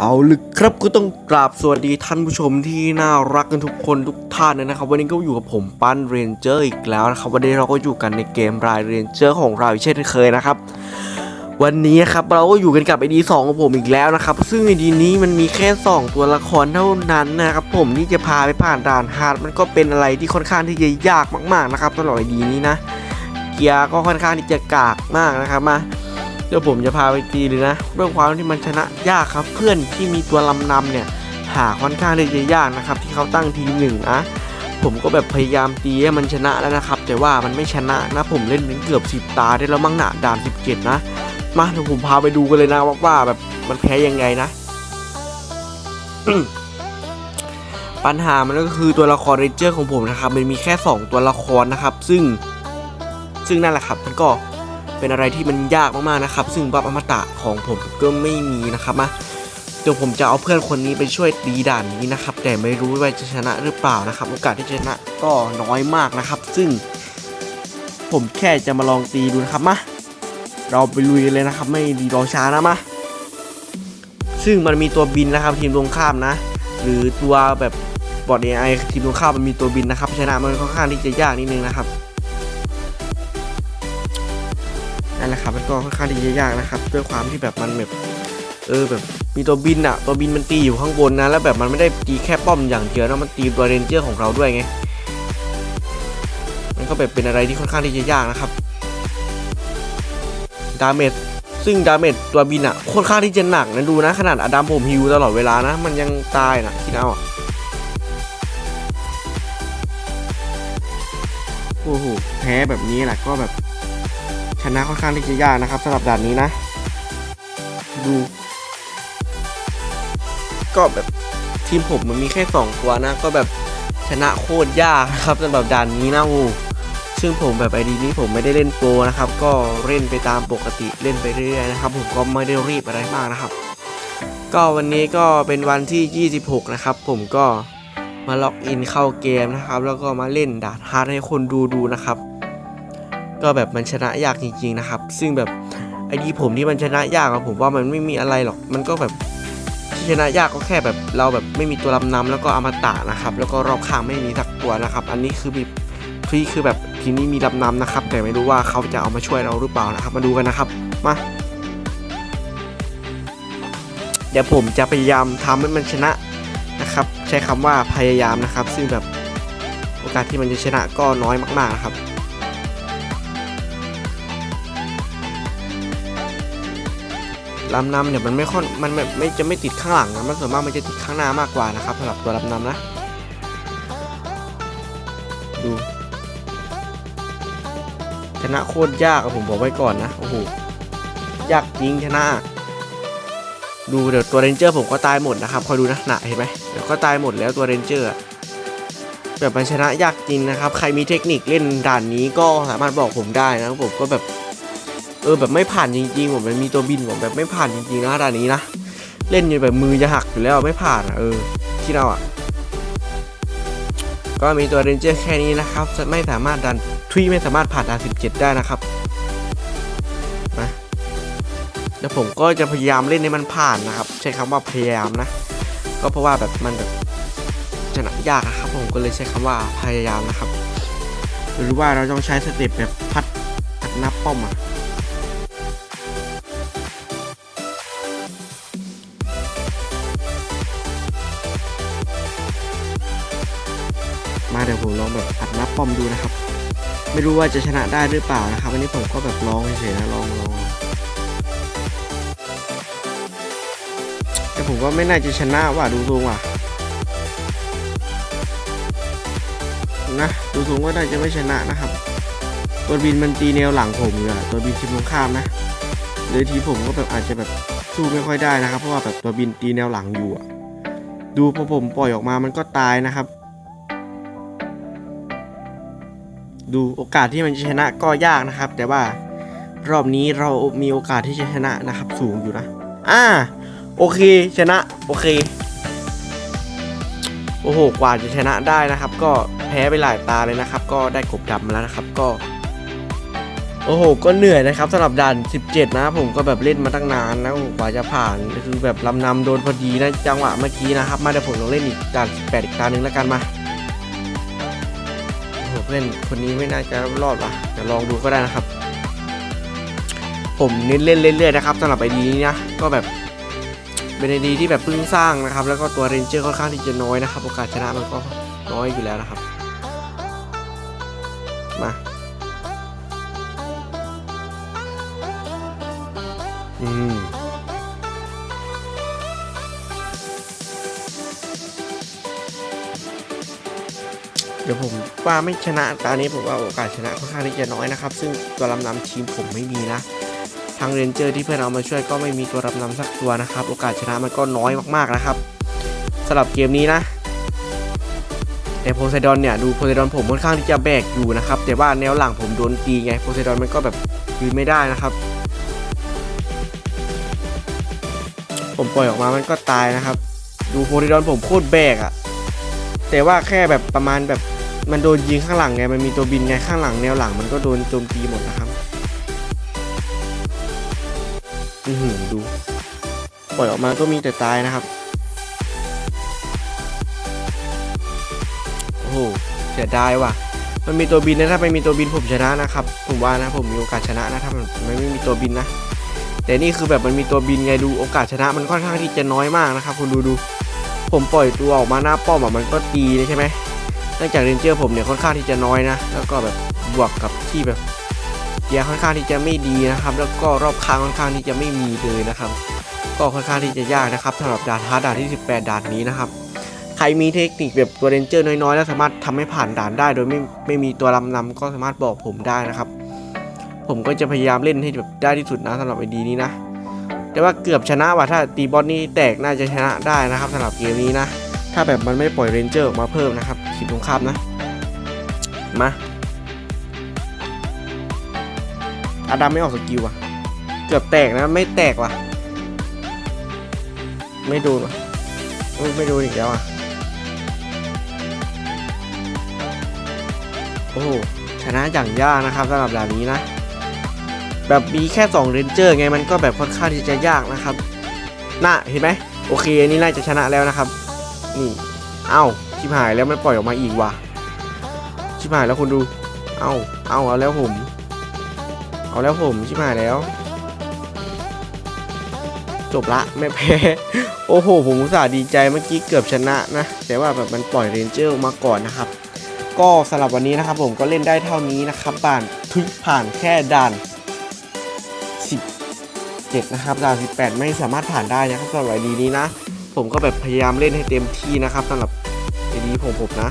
เอาลึกครับก็ต้องกราบสวัสดีท่านผู้ชมที่น่ารักกันทุกคนทุกท่านนะครับ วันนี้ก็อยู่กับผมปั้นเรนเจอร์อีกแล้วนะครับ วันนี้เราก็อยู่กันในเกมรายเรนเจอร์ของเราเช่นเคยนะครับ วันนี้ครับเราก็อยู่กันกับไอดีสองของผมอีกแล้วนะครับ ซึ่งไอดีนี้มันมีแค่ 2 ตัวละครเท่านั้นนะครับผมที่จะพาไปผ่านด่านฮาร์ดมันก็เป็นอะไรที่ค่อนข้างที่จะยากมาก ๆนะครับสำหรับไอดีนี้นะเกียร์ก็ค่อนข้างที่จะกากมากนะครับมา เดี๋ยวผมจะพาไปตีเลยนะเรื่องความที่มันชนะยากครับ เพื่อนที่มีตัวลำนำเนี่ยหาค่อนข้างที่จะยากนะครับ ที่เขาตั้งทีหนึ่งนะผมก็แบบพยายามตีให้มันชนะแล้วนะครับ แต่ว่ามันไม่ชนะนะผมเล่นถึงเกือบ 10 ตาได้แล้วมั้งหนาด่าน17 นะ มาเดี๋ยวผมพาไปดูกันเลยนะว่าว่าแบบมันแพ้ยังไงนะปัญหามันก็คือตัวละครเรนเจอร์ของผมนะครับ มันมีแค่ 2 ตัวละครนะครับ ซึ่ง ซึ่งนั่นแหละครับ มันก็ เป็นอะไรที่มันยากมากๆนะครับ ซึ่งบัฟอมตะของผมก็ไม่มีนะครับมาเดี๋ยวผมจะเอาเพื่อนคนนี้ไปช่วยตีด่านนี้นะครับ แต่ไม่รู้ว่าจะชนะหรือเปล่านะครับ โอกาสที่ชนะก็น้อยมากนะครับ ซึ่ง ผมแค่จะมาลองตีดูนะครับมาเราไปลุยเลยนะครับ ไม่ดีรอช้านะมาซึ่งมันมีตัวบินนะครับทีมตรงข้ามนะ หรือตัวแบบบอดเอไอทีมตรงข้ามมันมีตัวบินนะครับชนะมันค่อนข้างที่จะยากนิดนึงนะครับ นั่นแหละครับมันก็ค่อนข้างที่จะยากนะครับด้วยความที่แบบมันแบบเออแบบมีตัวบินอะตัวบินมันตีอยู่ข้างบนนะแล้วแบบมันไม่ได้ตีแค่ป้อมอย่างเดียวนะมันตีตัวเรนเจอร์ของเราด้วยไงมันก็แบบเป็นอะไรที่ค่อนข้างที่จะยากนะครับดาเมจซึ่งดาเมจตัวบินอะค่อนข้างที่จะหนักนะดูนะขนาดอดัมผมฮิวตลอดเวลานะ มันยังตายนะคิดเอาอะโอ้โหแพ้แบบนี้แหละก็แบบ ชนะค่อนข้างที่จะยากนะครับสำหรับด่านนี้นะ ดู ก็แบบทีมผมมันมีแค่2ตัวนะ ก็แบบชนะโคตรยากนะครับสำหรับด่านนี้นะโอ้ซึ่งผมแบบไอดีนี้ผมไม่ได้เล่นโปรนะครับ ก็เล่นไปตามปกติเล่นไปเรื่อยๆนะครับ ผมก็ไม่ได้รีบอะไรมากนะครับ ก็วันนี้ก็เป็นวันที่ 26 นะครับ ผมก็มาล็อกอินเข้าเกมนะครับ แล้วก็มาเล่นด่านฮาร์ดให้คนดูดูนะครับ ก็แบบมันชนะยากจริงๆนะครับ ซึ่งแบบไอดีผมที่มันชนะยากอะผมว่ามันไม่มีอะไรหรอก มันก็แบบที่ชนะยากก็แค่แบบเราแบบไม่มีตัวลำนำแล้วก็อมตะนะครับ แล้วก็รอบข้างไม่มีสักตัวนะครับ อันนี้คือแบบที่คือแบบทีนี้มีลำนำนะครับ แต่ไม่รู้ว่าเขาจะเอามาช่วยเราหรือเปล่านะครับ มาดูกันนะครับ มา เดี๋ยวผมจะพยายามทำให้มันชนะนะครับ ใช้คำว่าพยายามนะครับ ซึ่งแบบโอกาสที่มันจะชนะก็น้อยมากๆนะครับ ลำนำเนี่ยมันไม่ค่อนมันไม่ไม่จะไม่ติดข้างหลังนะมันส่วนมากมันจะติดข้างหน้ามากกว่านะครับสำหรับตัวลำนำนะ ดูชนะโคตรยากอะผมบอกไว้ก่อนนะโอ้โหยากจริงชนะ ดูเดี๋ยวตัวเรนเจอร์ผมก็ตายหมดนะครับคอยดูนะหนะเห็นไหมเดี๋ยวก็ตายหมดแล้วตัวเรนเจอร์แบบมันชนะยากจริงนะครับ ใครมีเทคนิคเล่นด่านนี้ก็สามารถบอกผมได้นะผมก็แบบ เออแบบไม่ผ่านจริงๆผมมันมีตัวบินผมแบบไม่ผ่านจริงๆนะด่านนี้นะเล่นอยู่แบบมือจะหักอยู่แล้วไม่ผ่านอะเออที่เราอะก็มีตัวเรนเจอร์แค่นี้นะครับไม่สามารถดันทวีไม่สามารถผ่านด่าน17 ได้นะครับนะแล้วผมก็จะพยายามเล่นให้มันผ่านนะครับ ใช้คำว่าพยายามนะ ก็เพราะว่าแบบมันแบบชนะยากครับ ผมก็เลยใช้คำว่าพยายามนะครับ หรือว่าเราต้องใช้สเต็ปแบบพัดนับป้อมอะ มาเดี๋ยวผมลองแบบอัดนับป้อมดูนะครับ ไม่รู้ว่าจะชนะได้หรือเปล่านะครับวันนี้ผมก็แบบลองเฉยๆนะลองลองแต่ผมก็ไม่น่าจะชนะว่ะดูทรงว่ะนะดูทรงว่าน่าจะไม่ชนะนะครับ ตัวบินมันตีแนวหลังผมอยู่อะตัวบินทีมตรงข้ามนะเลยทีผมก็แบบอาจจะแบบสู้ไม่ค่อยได้นะครับ เพราะว่าแบบตัวบินตีแนวหลังอยู่อะดูพอผมปล่อยออกมามันก็ตายนะครับ ดูโอกาสที่มันจะชนะก็ยากนะครับ แต่ว่ารอบนี้เรามีโอกาสที่จะชนะนะครับสูงอยู่นะ อ่า โอเคชนะ โอเค โอ้โห กว่าจะชนะได้นะครับ ก็แพ้ไปหลายตาเลยนะครับ ก็ได้กบดำมาแล้วนะครับก็ โอ้โห ก็เหนื่อยนะครับสำหรับด่าน 17 นะ ผมก็แบบเล่นมาตั้งนานนะกว่าจะผ่านคือแบบลำนำโดนพอดีนะจังหวะเมื่อกี้นะครับ มาเดี๋ยวผมลองเล่นอีกด่าน 18 อีกตาหนึ่งแล้วกันมา เพื่นคนนี้ไม่น่าจะรอดว่ะเดี๋ยวลองดูก็ได้นะครับ ผมเน้นเล่นเรื่อยๆนะครับสำหรับไอดีนี้นะก็แบบเป็นไอดีที่แบบเพิ่งสร้างนะครับ แล้วก็ตัวเรนเจอร์ค่อนข้างที่จะน้อยนะครับโอกาสชนะมันก็น้อยอยู่แล้วนะครับ มาอืม เดี๋ยวผมว่าไม่ชนะตอนนี้ผมว่าโอกาสชนะค่อนข้างที่จะน้อยนะครับ ซึ่งตัวลำนำทีมผมไม่มีนะทางเรนเจอร์ที่เพื่อนเอามาช่วยก็ไม่มีตัวลำนำสักตัวนะครับ โอกาสชนะมันก็น้อยมากๆนะครับสำหรับเกมนี้นะ แต่โพไซดอนเนี่ยดูโพไซดอนผมค่อนข้างที่จะแบกอยู่นะครับ แต่ว่าแนวหลังผมโดนตีไงโพไซดอนมันก็แบบยืนไม่ได้นะครับ ผมปล่อยออกมามันก็ตายนะครับ ดูโพไซดอนผมโคตรแบกอะแต่ว่าแค่แบบประมาณแบบ มันโดนยิงข้างหลังไง มันมีตัวบินไงข้างหลังแนวหลังมันก็โดนโจมตีหมดนะครับ อือหือดู ปล่อยออกมาก็มีแต่ตายนะครับ โอ้โหเสียดายว่ะ มันมีตัวบินนะถ้าไม่มีตัวบินผมชนะนะครับ ผมว่านะผมมีโอกาสชนะนะถ้ามันไม่มีตัวบินนะ แต่นี่คือแบบมันมีตัวบินไงดูโอกาสชนะมันค่อนข้างที่จะน้อยมากนะครับคุณดูดู ผมปล่อยตัวออกมาหน้าป้อมอะมันก็ตีเลยใช่ไหม เนื่องจากเรนเจอร์ผมเนี่ยค่อนข้างที่จะน้อยนะ แล้วก็แบบบวกกับที่แบบเกียร์ค่อนข้างที่จะไม่ดีนะครับ แล้วก็รอบค้างค่อนข้างที่จะไม่มีเลยนะครับ ก็ค่อนข้างที่จะยากนะครับสำหรับด่านฮาร์ดด่านที่ 18 ด่านนี้นะครับ ใครมีเทคนิคแบบตัวเรนเจอร์น้อยๆ แล้วสามารถทำให้ผ่านด่านได้ โดยไม่ไม่มีตัวลำนำก็สามารถบอกผมได้นะครับ ผมก็จะพยายามเล่นให้แบบได้ที่สุดนะสำหรับไอดีนี้นะแต่ว่าเกือบชนะว่ะถ้าตีบอสนี่แตกน่าจะชนะได้นะครับสำหรับเกมนี้นะ ถ้าแบบมันไม่ปล่อยเรนเจอร์ออกมาเพิ่มนะครับขีดตรงข้ามนะ มาอาดัมไม่ออกสกิลว่ะ เกือบแตกนะ ไม่แตกว่ะ ไม่โดนว่ะไม่โดนอีกแล้วอะ โอ้ชนะอย่างยากนะครับสำหรับด่านนี้นะ แบบมีแค่2เรนเจอร์ไงมันก็แบบค่อนข้างที่จะยากนะครับ น่ะเห็นไหมโอเคอันนี้น่าจะชนะแล้วนะครับ นี่ เอ้าชิบหายแล้วมันปล่อยออกมาอีกว่ะ ชิบหายแล้วคุณดู เอ้า เอ้าเอาแล้วผม เอาแล้วผมชิบหายแล้ว จบละไม่แพ้ โอ้โห ผมอุตส่าห์ดีใจเมื่อกี้เกือบชนะนะ แต่ว่าแบบมันปล่อยเรนเจอร์มาก่อนนะครับ ก็สำหรับวันนี้นะครับผมก็เล่นได้เท่านี้นะครับผ่านทุกผ่านแค่ด่าน17นะครับด่าน18 ไม่สามารถผ่านได้นะครับสำหรับไอดีนี้นะ ผมก็แบบพยายามเล่นให้เต็มที่นะครับสำหรับไอดีผมผมนะ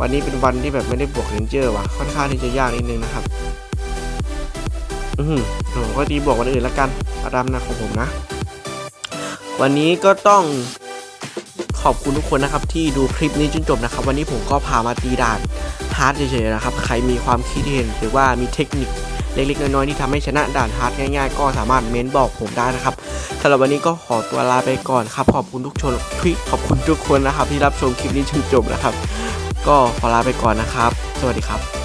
วันนี้เป็นวันที่แบบไม่ได้บวกเรนเจอร์ว่ะค่อนข้างที่จะยากนิดนึงนะครับ อือผมก็ตีบวกวันอื่นละกันอาดัมนะของผมนะ วันนี้ก็ต้องขอบคุณทุกคนนะครับที่ดูคลิปนี้จนจบนะครับ วันนี้ผมก็พามาตีด่านฮาร์ดเฉยๆนะครับ ใครมีความคิดเห็นหรือว่ามีเทคนิค เล็กๆ น้อยๆที่ทำให้ชนะด่านฮาร์ดง่ายๆ ก็สามารถเม้นบอกผมได้นะครับสำหรับวันนี้ก็ขอตัวลาไปก่อนครับ ขอบคุณทุกชนทุยขอบคุณทุกคนนะครับ ที่รับชมคลิปนี้จนจบนะครับ ก็ขอลาไปก่อนนะครับ สวัสดีครับ